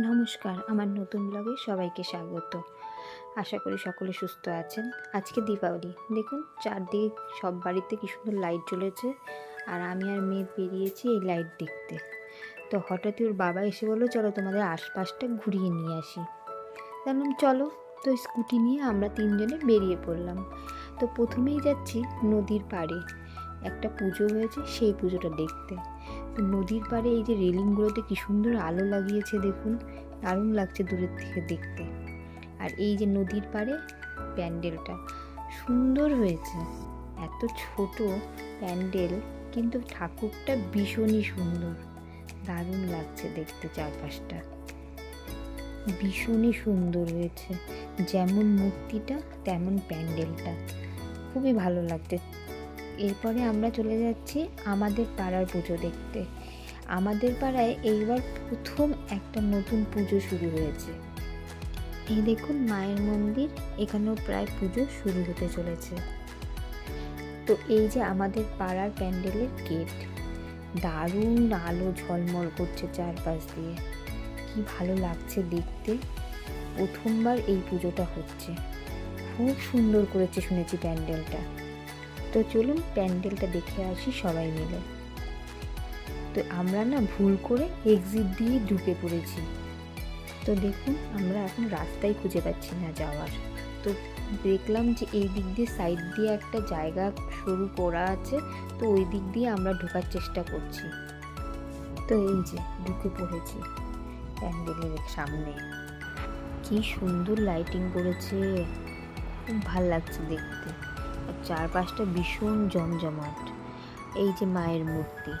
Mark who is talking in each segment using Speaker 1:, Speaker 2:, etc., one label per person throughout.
Speaker 1: নমস্কার, আমার নতুন ব্লগে সবাইকে স্বাগত। আশা করি সকলে সুস্থ আছেন। আজকে দীপাবলি। দেখুন, চারদিকে সব বাড়িতে কি সুন্দর লাইট জ্বলেছে। আর আমি আর মেয়ে বেরিয়েছি এই লাইট দেখতে। তো হঠাৎই ওর বাবা এসে বলল, চলো তোমাদের আশপাশটা ঘুরিয়ে নিয়ে আসি। জানলাম চলো। তো স্কুটি নিয়ে আমরা তিনজনে বেরিয়ে পড়লাম। তো প্রথমেই যাচ্ছি নদীর পাড়ে। একটা পুজো হয়েছে, সেই পুজোটা দেখতে। নদীর পাড়ে এই যে রেলিংগুলোতে কি সুন্দর আলো লাগিয়েছে, দেখুন। দারুণ লাগছে দূরের থেকে দেখতে। আর এই যে নদীর পাড়ে প্যান্ডেলটা, সুন্দর হয়েছে। এত ছোট প্যান্ডেল, কিন্তু ঠাকুরটা ভীষণই সুন্দর। দারুণ লাগছে দেখতে চারপাশটা। ভীষণই সুন্দর হয়েছে। যেমন মূর্তিটা, তেমন প্যান্ডেলটা। খুবই ভালো লাগছে। এরপরে আমরা চলে যাচ্ছি আমাদের পাড়ার পুজো দেখতে। আমাদের পাড়ায় এইবার প্রথম একটা নতুন পুজো শুরু হয়েছে। এই দেখুন মায়ের মন্দির, এখানেও প্রায় পুজো শুরু হতে চলেছে। তো এই যে আমাদের পাড়ার প্যান্ডেলের গেট, দারুণ আলো ঝলমল করছে চারপাশ দিয়ে। কি ভালো লাগছে দেখতে। প্রথমবার এই পুজোটা হচ্ছে। খুব সুন্দর করেছে শুনেছি প্যান্ডেলটা। তো চলুন প্যান্ডেলটা দেখে আসি সবাই মিলে। তো আমরা না ভুল করে এক্সিট দিয়ে ঢুকে পড়েছি। তো দেখুন, আমরা এখন রাস্তাই খুঁজে পাচ্ছি না যাওয়ার। তো দেখলাম যে এই দিক দিয়ে সাইড দিয়ে একটা জায়গা সরু করা আছে, তো ওই দিক দিয়ে আমরা ঢোকার চেষ্টা করছি। তো এই যে ঢুকে পড়েছি প্যান্ডেলের সামনে। কি সুন্দর লাইটিং করেছে। খুব ভালো লাগছে দেখতে। চারপাশটা ভীষণ জমজমাট। এই যে মায়ের মূর্তি।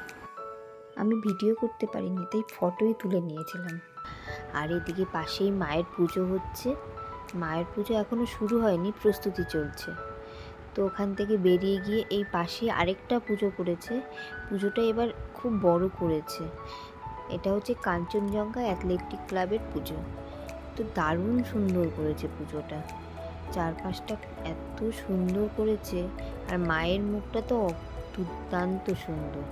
Speaker 1: আমি ভিডিও করতে পারিনি, তাই ফটোই তুলে নিয়েছিলাম। আর এদিকে পাশেই মায়ের পুজো হচ্ছে। মায়ের পুজো এখনও শুরু হয়নি, প্রস্তুতি চলছে। তো ওখান থেকে বেরিয়ে গিয়ে এই পাশে আরেকটা পুজো করেছে। পুজোটা এবার খুব বড় করেছে। এটা হচ্ছে কাঞ্চনজঙ্ঘা অ্যাথলেটিক ক্লাবের পুজো। তো দারুণ সুন্দর করেছে পুজোটা। চারপাশটা এত সুন্দর করেছে আর মায়ের মুখটা তো দুর্দান্ত সুন্দর।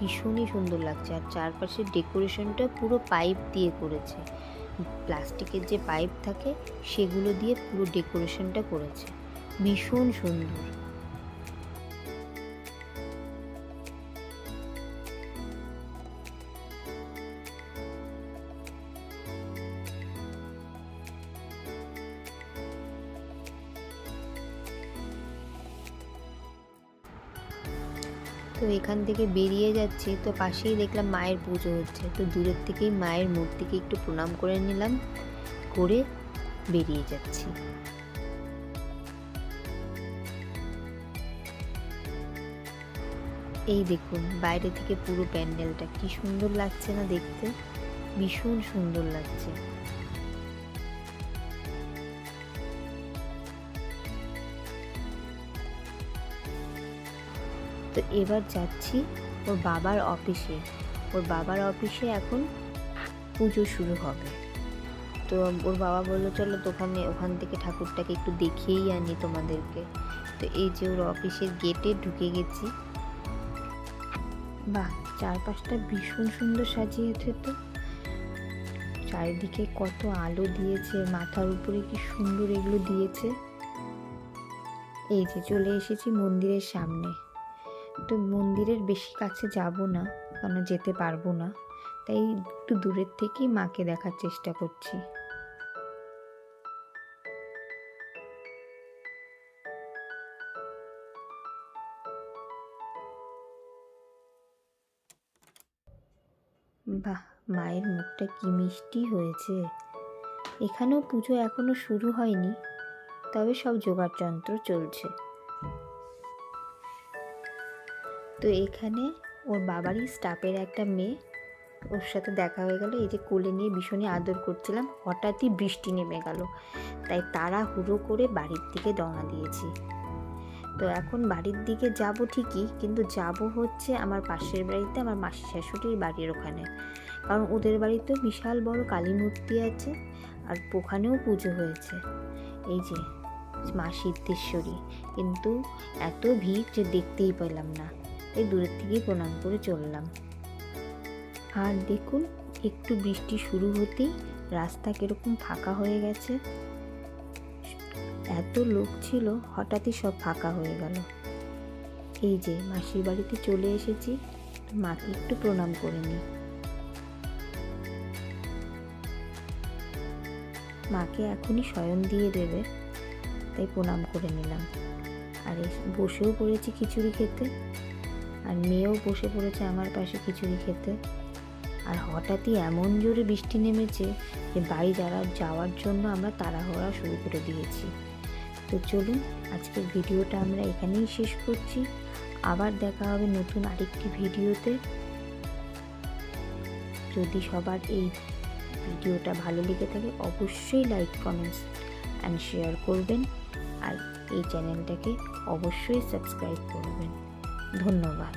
Speaker 1: ভীষণই সুন্দর লাগছে আর চারপাশের ডেকোরেশনটা পুরো পাইপ দিয়ে করেছে। প্লাস্টিকের যে পাইপ থাকে, সেগুলো দিয়ে পুরো ডেকোরেশনটা করেছে। ভীষণ সুন্দর। তো এখান থেকে বেরিয়ে যাচ্ছি। তো পাশেই দেখলাম মায়ের পুজো হচ্ছে। তো দূরের থেকেই মায়ের মূর্তিকে একটু প্রণাম করে নিলাম, করে বেরিয়ে যাচ্ছি। এই দেখুন, বাইরে থেকে পুরো প্যান্ডেলটা। কি সুন্দর লাগছে না দেখতে? ভীষণ সুন্দর লাগছে। তো এবার যাচ্ছি ওর বাবার অফিসে। ওর বাবার অফিসে এখন পুজো শুরু হবে। তো ওর বাবা বলল, চলো ওখানে ওখান থেকে ঠাকুরটাকে একটু দেখিয়েই আনি তোমাদেরকে। তো এই যে ওর অফিসের গেটে ঢুকে গেছি। বাহ, চারপাশটা ভীষণ সুন্দর সাজিয়েছে তো। চারিদিকে কত আলো দিয়েছে, মাথার উপরে কি সুন্দর এগুলো দিয়েছে। এই যে চলে এসেছি মন্দিরের সামনে। তো মন্দিরের বেশি কাছে যাব না কারণ যেতে পারব না। তাই একটু দূরের থেকেই মাকে দেখার চেষ্টা করছি। বাহ, মায়ের মুখটা কি মিষ্টি হয়েছে। এখানেও পুজো এখনও শুরু হয়নি, তবে সব জোগাড় যন্ত্র চলছে। তো এখানে ওর বাবারই স্টাফের একটা মেয়ে। ওর সাথে দেখা হয়ে গেল, এই যে কোলে নিয়ে ভীষণই আদর করছিলাম। হঠাৎই বৃষ্টি নেমে গেল। তাই তারা হুড়ো করে বাড়ির দিকে রওনা দিয়েছি। তো এখন বাড়ির দিকে যাব ঠিকই, কিন্তু যাব হচ্ছে আমার পাশের বাড়িতে আমার মাসি শাশুড়ির বাড়ির ওখানে। কারণ ওদের বাড়িতেও বিশাল বড় কালী মূর্তি আছে আর ওখানেও পুজো হয়েছে। এই যে মা সিদ্ধেশ্বরী কিন্তু এত ভিড় যে দেখতেই পেলাম না। তাই দূরের থেকেই প্রণাম করে চললাম। আর দেখুন, একটু বৃষ্টি শুরু হতেই রাস্তা কীরকম ফাঁকা হয়ে গেছে। এত লোক ছিল, হঠাৎই সব ফাঁকা হয়ে গেল। এই যে, মাসির বাড়িতে চলে এসেছি, মাকে একটু প্রণাম করে নিই। মাকে এখনই শয়ন দিয়ে দেবে, তাই প্রণাম করে নিলাম। আর বসেও পড়েছি খিচুড়ি খেতে। আর মেয়েও বসে পড়েছে আমার পাশে খিচুড়ি খেতে। আর হঠাৎই এমন জোরে বৃষ্টি নেমেছে যে বাড়ি যারা যাওয়ার জন্য আমরা তাড়াহুড়া শুরু করে দিয়েছি। তো চলুন, আজকের ভিডিওটা আমরা এখানেই শেষ করছি। আবার দেখা হবে নতুন আরেকটি ভিডিওতে। যদি সবার এই ভিডিওটা ভালো লেগে থাকে, অবশ্যই লাইক, কমেন্টস অ্যান্ড শেয়ার করবেন। আর এই চ্যানেলটাকে অবশ্যই সাবস্ক্রাইব করবেন। ধন্যবাদ